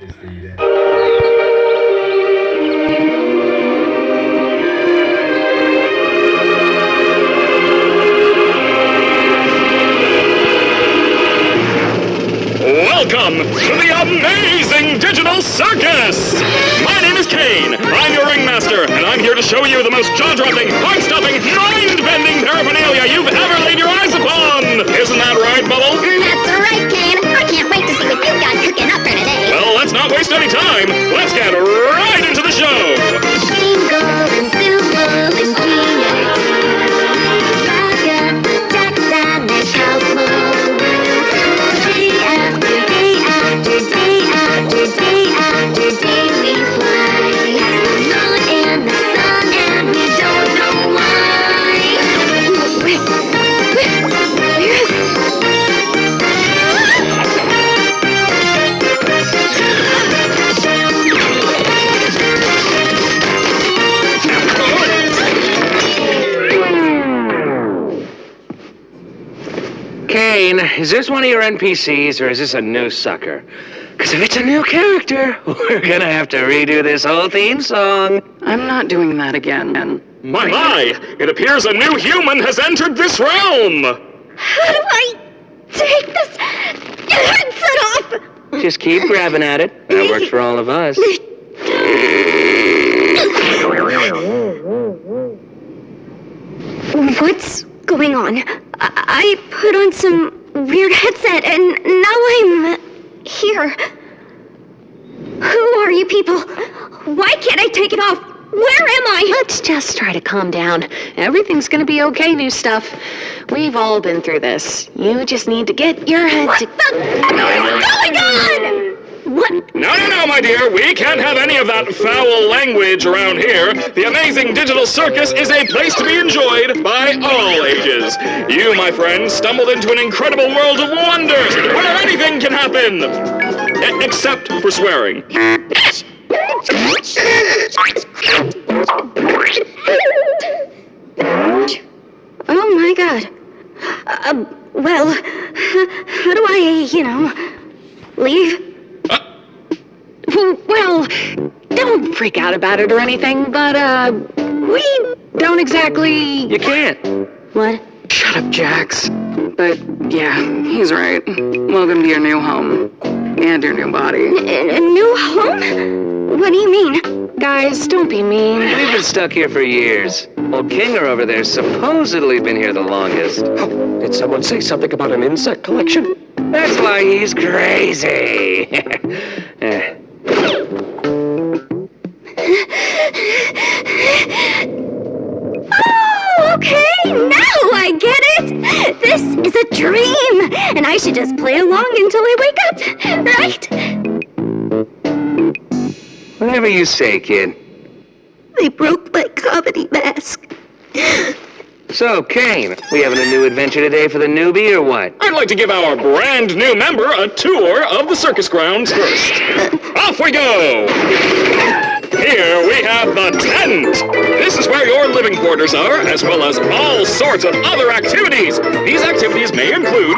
desteğiyle. Welcome is this one of your NPCs or is this a new sucker? Because if it's a new character, we're gonna have to redo this whole theme song. I'm not doing that again. My, my! It appears a new human has entered this realm! How do I take this headset off? Just keep grabbing at it. That works for all of us. What's going on? I, I put on some weird headset and now I'm here. Who are you people? Why can't I take it off? Where am I? Let's just try to calm down. Everything's gonna be okay, new stuff. We've all been through this. You just need to get your head What to. the is going on? What? No, no, no, my dear. We can't have any of that foul language around here. The amazing digital circus is a place to be enjoyed by all ages. You, my friend, stumbled into an incredible world of wonders where anything can happen. E- except for swearing. Oh my god. Uh, well, how do I, you know, leave? Well, don't freak out about it or anything, but, uh, we don't exactly. You can't. What? Shut up, Jax. But, yeah, he's right. Welcome to your new home. And your new body. A, a new home? What do you mean? Guys, don't be mean. We've been stuck here for years. Old Kinger over there's supposedly been here the longest. Did someone say something about an insect collection? That's why he's crazy. Oh, okay, now I get it. This is a dream, and I should just play along until I wake up, right? Whatever you say, kid. They broke my comedy mask. So, Kane, we having a new adventure today for the newbie or what? I'd like to give our brand new member a tour of the circus grounds first. Off we go! Here we have the tent. This is where your living quarters are, as well as all sorts of other activities. These activities may include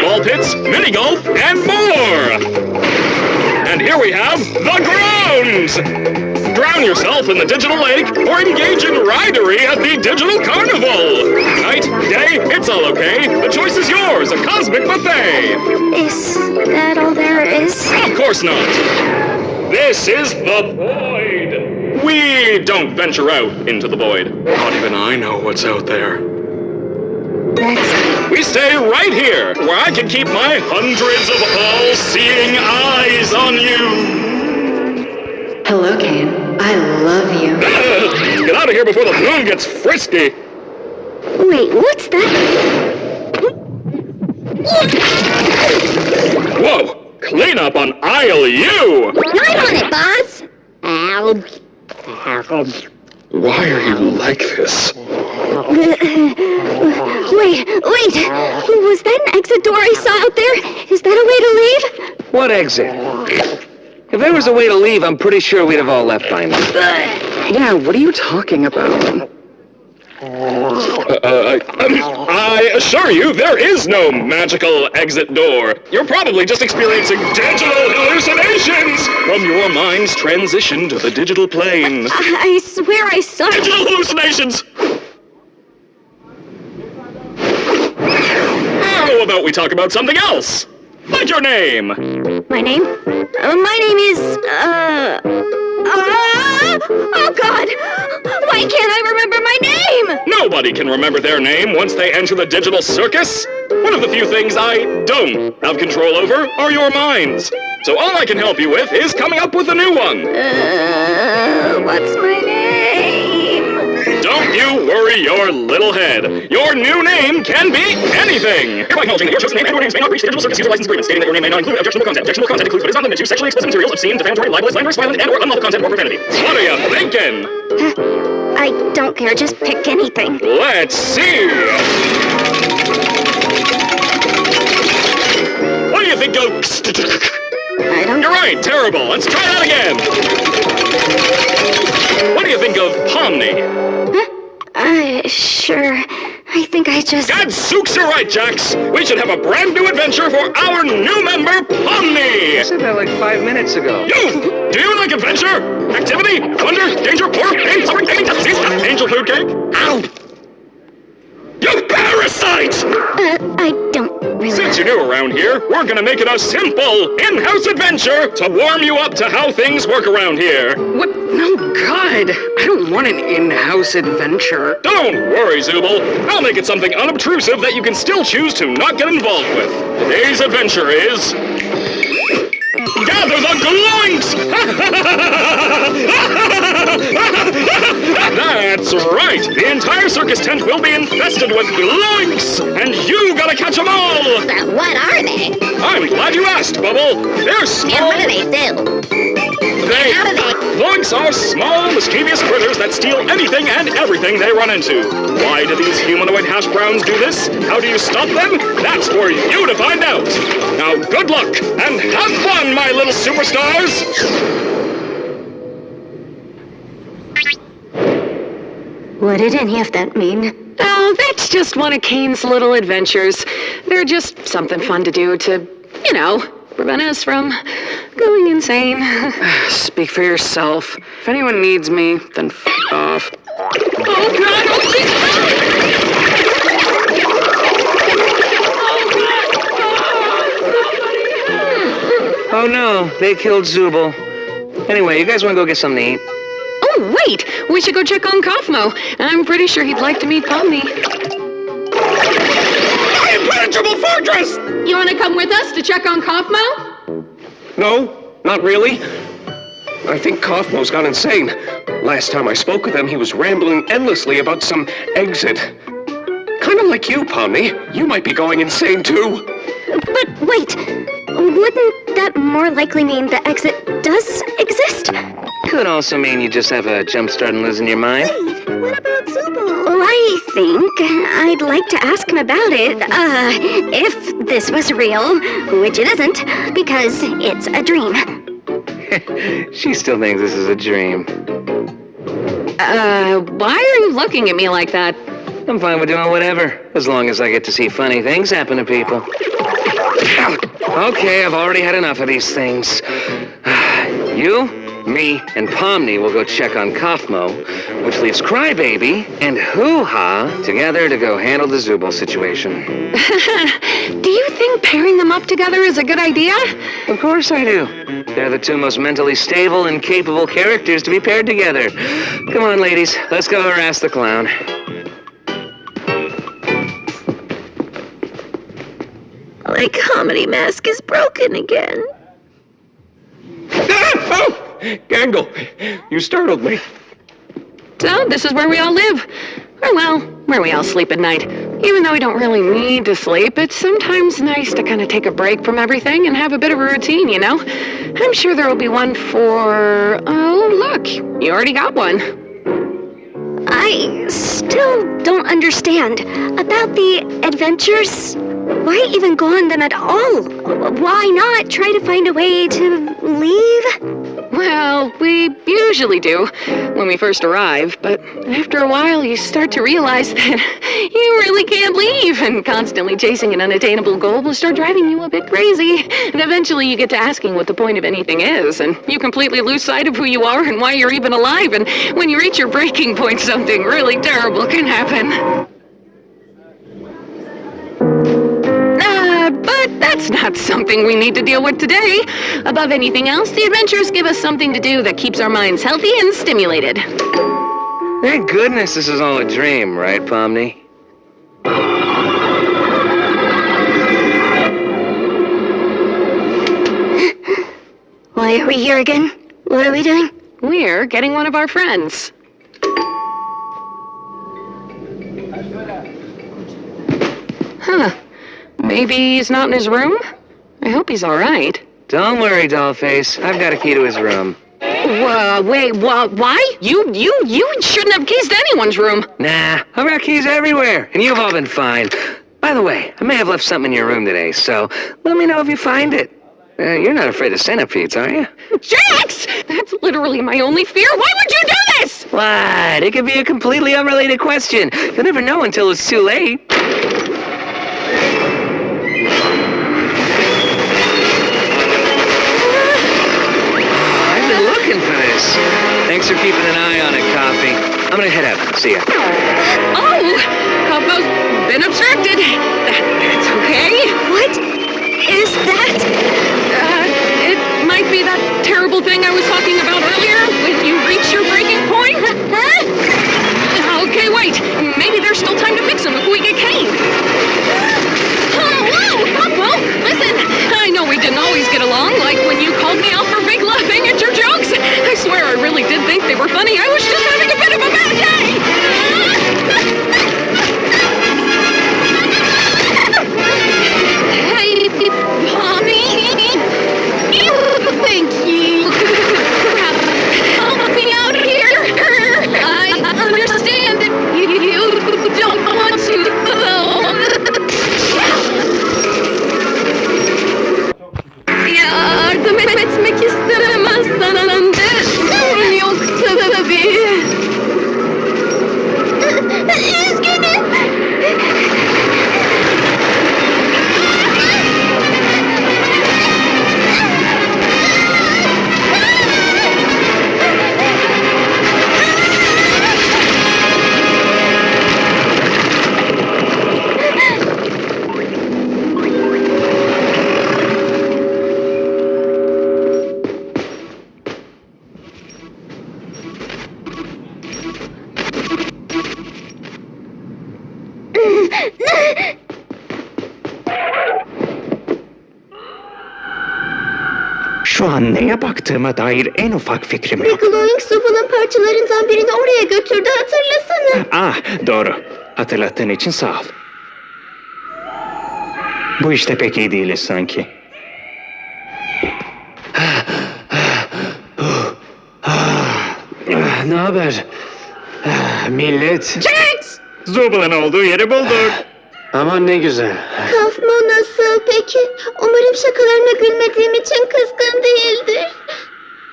ball pits, mini golf, and more. And here we have the Drown yourself in the digital lake or engage in ridery at the digital carnival. Night, day, it's all okay. The choice is yours. A cosmic buffet. Is that all there is? Of course not. This is the void. We don't venture out into the void. Not even I know what's out there. We stay right here, where I can keep my hundreds of all-seeing eyes on you. Hello, Kane. I love you. Get out of here before the moon gets frisky. wait. What's that? Whoa! Clean up on aisle U! Right on it, boss. Ow. Why are you like this? Wait, wait. Was that an exit door I saw out there? Is that a way to leave? What exit? If there was a way to leave, I'm pretty sure we'd have all left by now. Yeah, what are you talking about? Uh, I, I assure you, there is no magical exit door. You're probably just experiencing digital hallucinations from your mind's transition to the digital plane. I swear I saw it. Digital hallucinations! How about we talk about something else? What's your name? My name? Uh, my name is, uh... Uh... Oh, God! Why can't I remember my name? Nobody can remember their name once they enter the digital circus. One of the few things I don't have control over are your minds. So all I can help you with is coming up with a new one. Uh, what's my name? Don't you worry your little head. Your new name can be anything. Hereby acknowledging that your chosen name and or names may not reach the digital circus user license agreement, stating that your name may not include objectionable content. Objectionable content includes but is not limited to sexually explicit materials, obscene, defamatory, libelous, slanderous, violent, and or unlawful content or profanity. What are you thinking? I don't care, just pick anything. Let's see. What do you think of... I don't You're right, terrible. Let's try that again. What do you think of Pomni? Uh, sure. I think I just... Gadzooks, you're right, Jax. We should have a brand new adventure for our new member, I Pomni. said that like five minutes ago. You! Do you like adventure? Activity? Wonder? Danger? Horror? Pain? Suffering? Pain? Death? Angel food cake? Ow! You parasite! Uh, I don't really... Since you're new around here, we're gonna make it a simple in-house adventure to warm you up to how things work around here. What? No, God. I don't want an in-house adventure. Don't worry, Zooble. I'll make it something unobtrusive that you can still choose to not get involved with. Today's adventure is... Gather the gloinks! That's right! The entire circus tent will be infested with gloinks! And you gotta catch them all! But what are they? I'm glad you asked, Bubble! They're small... And what do they do? They... How do they- Gloinks are small, mischievous critters that steal anything and everything they run into. Why do these humanoid hash browns do this? How do you stop them? That's for you to find out. Now, good luck, and have fun, my little superstars! What did any of that mean? Oh, that's just one of Kane's little adventures. They're just something fun to do to, you know, prevent us from going insane. Speak for yourself. If anyone needs me, then f off. Oh, God! Oh, jeez! Oh no, they killed Zubul. Anyway, you guys want to go get something to eat? Oh, wait! We should go check on Kaufmo. I'm pretty sure he'd like to meet Pomni. Impenetrable fortress! You want to come with us to check on Kaufmo? No, not really. I think Kaufmo's gone insane. Last time I spoke with him, he was rambling endlessly about some exit. Kind of like you, Pomni. You might be going insane too. But wait, wouldn't that more likely mean the exit does exist? Could also mean you just have a jump start and losing your mind. What about Zubul? Well, I think I'd like to ask him about it. Uh, if this was real, which it isn't, because it's a dream. She still thinks this is a dream. Uh, why are you looking at me like that? I'm fine with doing whatever, as long as I get to see funny things happen to people. Okay, I've already had enough of these things. You, me, and Pomni will go check on Kaufmo, which leaves Crybaby and Hoo Ha together to go handle the Zubul situation. Do you think pairing them up together is a good idea? Of course I do. They're the two most mentally stable and capable characters to be paired together. Come on, ladies, let's go harass the clown. My comedy mask is broken again. Ah! Oh! Gangle, you startled me. So, this is where we all live. Or, well, where we all sleep at night. Even though we don't really need to sleep, it's sometimes nice to kind of take a break from everything and have a bit of a routine, you know? I'm sure there will be one for. Oh, look, you already got one. I still don't understand about the adventures. Why even go on them at all? Why not try to find a way to leave? Well, we usually do when we first arrive, but after a while you start to realize that you really can't leave, and constantly chasing an unattainable goal will start driving you a bit crazy. And eventually you get to asking what the point of anything is, and you completely lose sight of who you are and why you're even alive. And when you reach your breaking point, something really terrible can happen. That's not something we need to deal with today. Above anything else, the adventures give us something to do that keeps our minds healthy and stimulated. Thank goodness this is all a dream, right, Pomni? Why are we here again? What are we doing? We're getting one of our friends. Huh. Maybe he's not in his room? I hope he's alright. Don't worry, Dollface. I've got a key to his room. Uh, wait, wha why? You, you, you shouldn't have keys to anyone's room. Nah, I've got keys everywhere, and you've all been fine. By the way, I may have left something in your room today, so let me know if you find it. Uh, you're not afraid of centipedes, are you? Jax! That's literally my only fear. Why would you do this? What? It could be a completely unrelated question. You'll never know until it's too late. Looking. Thanks for keeping an eye on it, Coffee. I'm gonna head out. See ya. Oh, Cosmo's been obstructed. That, that's okay. What is that? Uh, it might be that terrible thing I was talking about earlier when you reach your breaking point. Huh? Okay, wait. Maybe there's still time to think they were funny. I was just neye baktığıma dair en ufak fikrim yok. Glowing Soup'un parçalarından birini oraya götürdü hatırlasana. Ah, doğru. Hatırlattığın için sağ ol. Bu işte pek iyi değiliz sanki. ne haber? Millet. Jax! Zubal'ın olduğu yeri bulduk. Aman ne güzel. Kafmo nasıl peki? Umarım şakalarına gülmediğim için kızgın değildir.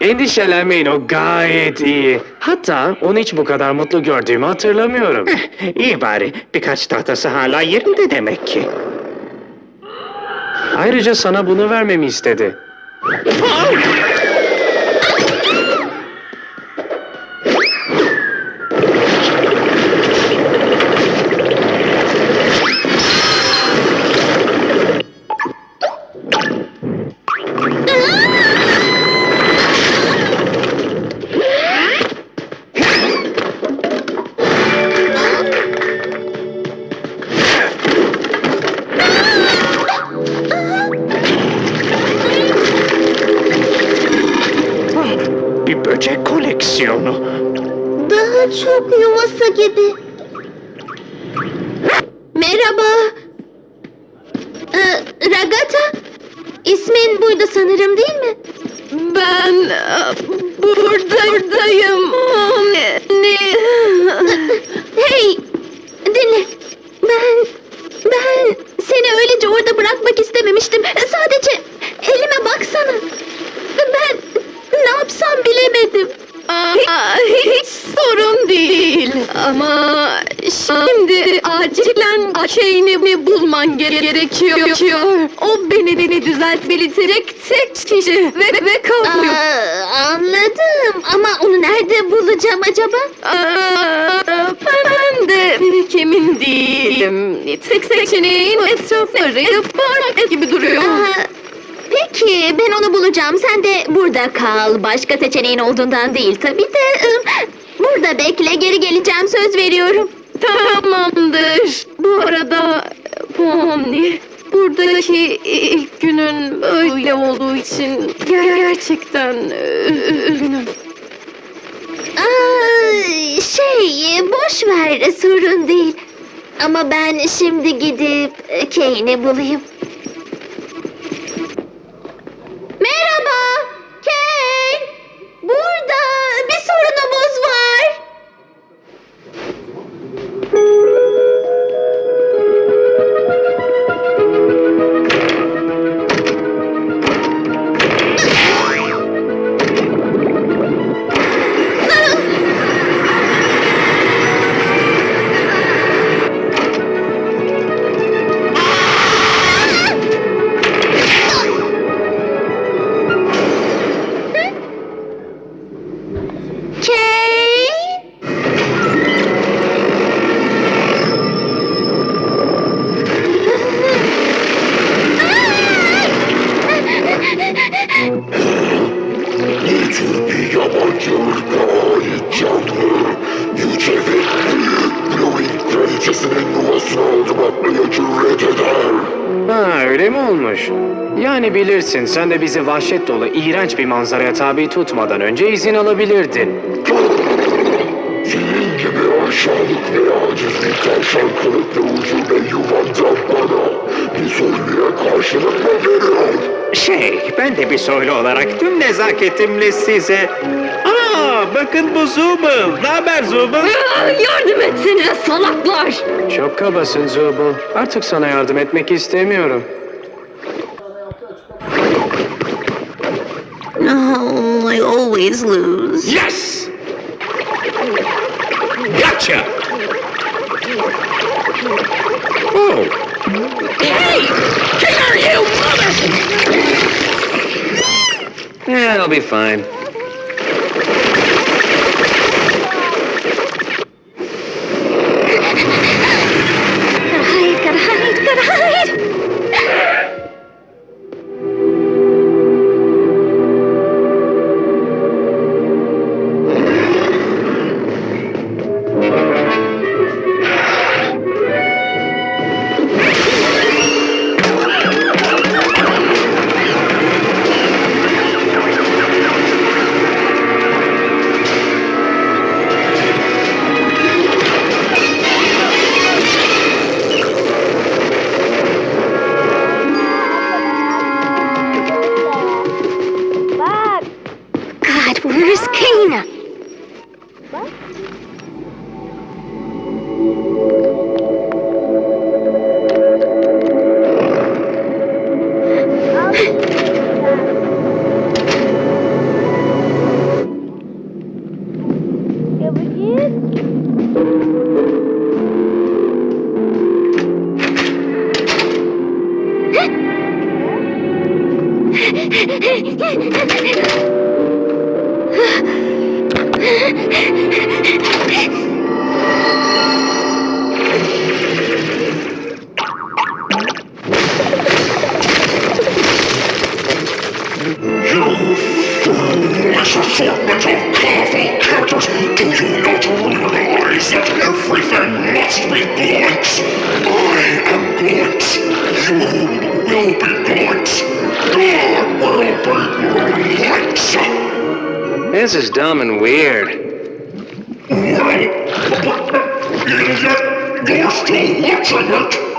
Endişelenmeyin o gayet iyi. Hatta onu hiç bu kadar mutlu gördüğümü hatırlamıyorum. iyi bari. Birkaç tahtası hala yerinde demek ki. Ayrıca sana bunu vermemi istedi. Ama şimdi acilen şeyini bulman gere- gerekiyor. O beni beni düzeltebilecek tek kişi ve, ve kavmuyor. Aa, anladım ama onu nerede bulacağım acaba? Aa, ben de pek emin değilim. Tek seçeneğin etrafı arayıp bağırmak gibi duruyor. Aa, peki ben onu bulacağım. Sen de burada kal. Başka seçeneğin olduğundan değil tabii de. Burada bekle geri geleceğim söz veriyorum. Tamamdır. Bu arada Pomni, buradaki ilk günün öyle olduğu için ger- gerçekten üzgünüm. Aa, şey boş ver sorun değil. Ama ben şimdi gidip Kane'i bulayım. Yani bilirsin sen de bizi vahşet dolu iğrenç bir manzaraya tabi tutmadan önce izin alabilirdin. Senin gibi aşağılık ve aciz bir tavşan kılıklı ucube yuvanda bana bir soyluya karşılık mı veriyor? Şey, ben de bir soylu olarak tüm nezaketimle size... Aa, bakın bu Zubul. Ne haber Zubul? Yardım etsenize salaklar. Çok kabasın Zubul. Artık sana yardım etmek istemiyorum. No, I always lose. Yes! Gotcha! Oh! Hey! Where are you, mother? Yeah, I'll be fine. This is dumb and weird.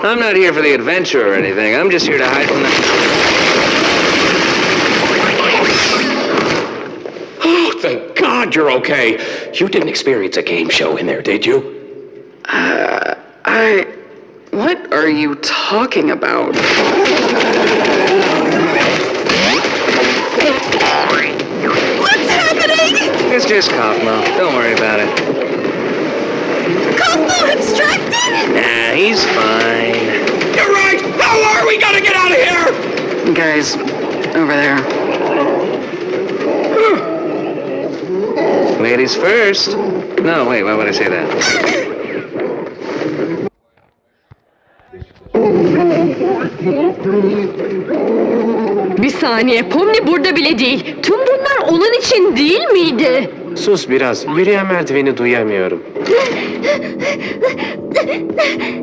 I'm not here for the adventure or anything. I'm just here to hide from the. Oh, thank God you're okay. You didn't experience a game show in there, did you? Uh, I. What are you talking about? What's happening? It's just Kaufmo. Don't worry about it. Cosmo abstracted? Nah, he's fine. You're right! How are we gonna get out of here? Guys, over there. Ladies first. No, wait, why would I say that? Bir saniye, Pomni burada bile değil. Tüm bunlar onun için değil miydi? Sus biraz. Yürüyen merdiveni duyamıyorum. Ah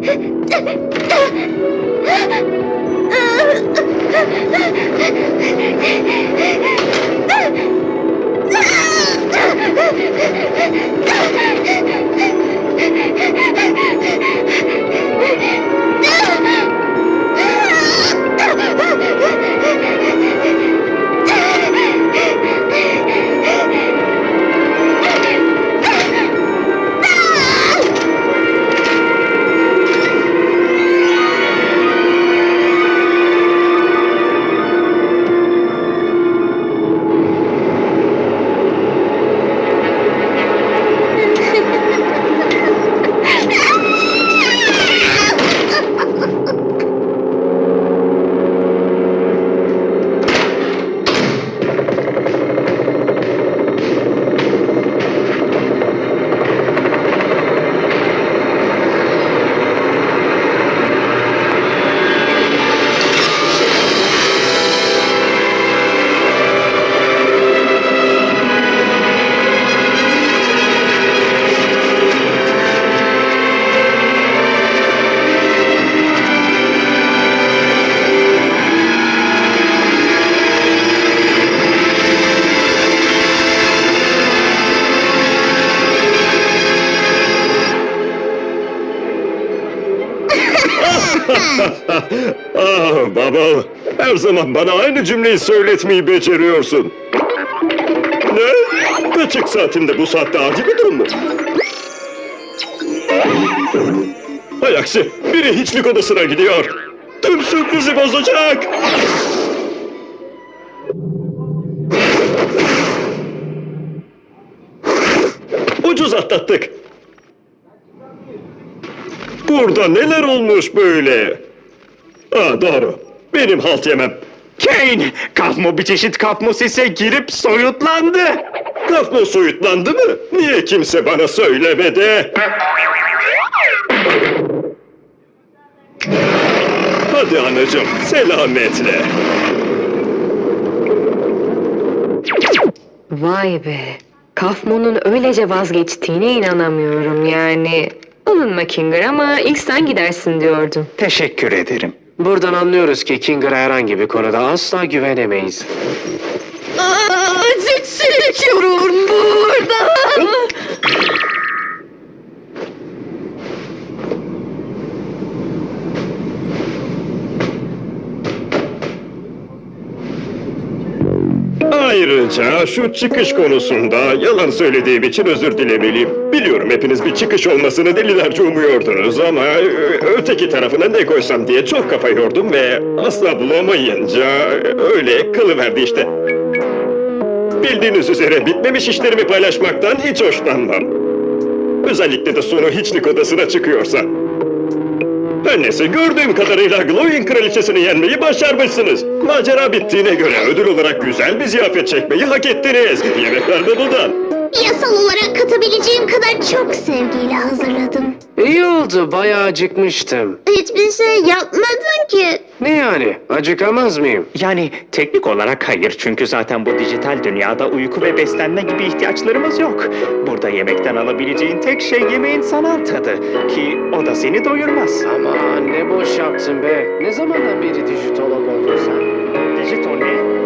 baba, her zaman bana aynı cümleyi söyletmeyi beceriyorsun. Ne? Kaçık saatinde bu saatte acil bir durum mu? Hay biri hiçlik odasına gidiyor. Tüm sürprizi bozacak. Ucuz atlattık. Burada neler olmuş böyle? Aa doğru. Benim halt yemem. Kane! Kafmo bir çeşit kafmosise girip soyutlandı. Kafmo soyutlandı mı? Niye kimse bana söylemedi? Hadi anacığım, selametle. Vay be. Kafmon'un öylece vazgeçtiğine inanamıyorum yani. Alınma Kinger ama ilk sen gidersin diyordum. Teşekkür ederim. Buradan anlıyoruz ki Kinger'a herhangi bir konuda asla güvenemeyiz. Azıcık çekiyorum buradan. Ayrıca şu çıkış konusunda yalan söylediğim için özür dilemeliyim. Biliyorum hepiniz bir çıkış olmasını delilerce umuyordunuz ama ö- öteki tarafına ne koysam diye çok kafa yordum ve asla bulamayınca öyle kılıverdi işte. Bildiğiniz üzere bitmemiş işlerimi paylaşmaktan hiç hoşlanmam. Özellikle de sonu hiçlik odasına çıkıyorsa. Her neyse gördüğüm kadarıyla Glowing kraliçesini yenmeyi başarmışsınız. Macera bittiğine göre ödül olarak güzel bir ziyafet çekmeyi hak ettiniz. Yemekler de bundan. Yasal olarak katabileceğim kadar çok sevgiyle hazırladım. İyi oldu, bayağı acıkmıştım. Hiçbir şey yapmadın ki. Ne yani? Acıkamaz mıyım? Yani teknik olarak hayır çünkü zaten bu dijital dünyada uyku ve beslenme gibi ihtiyaçlarımız yok. Burada yemekten alabileceğin tek şey yemeğin sanal tadı ki o da seni doyurmaz. Aman ne boş yaptın be. Ne zamandan beri dijitolog oldun sen? Dijital ne?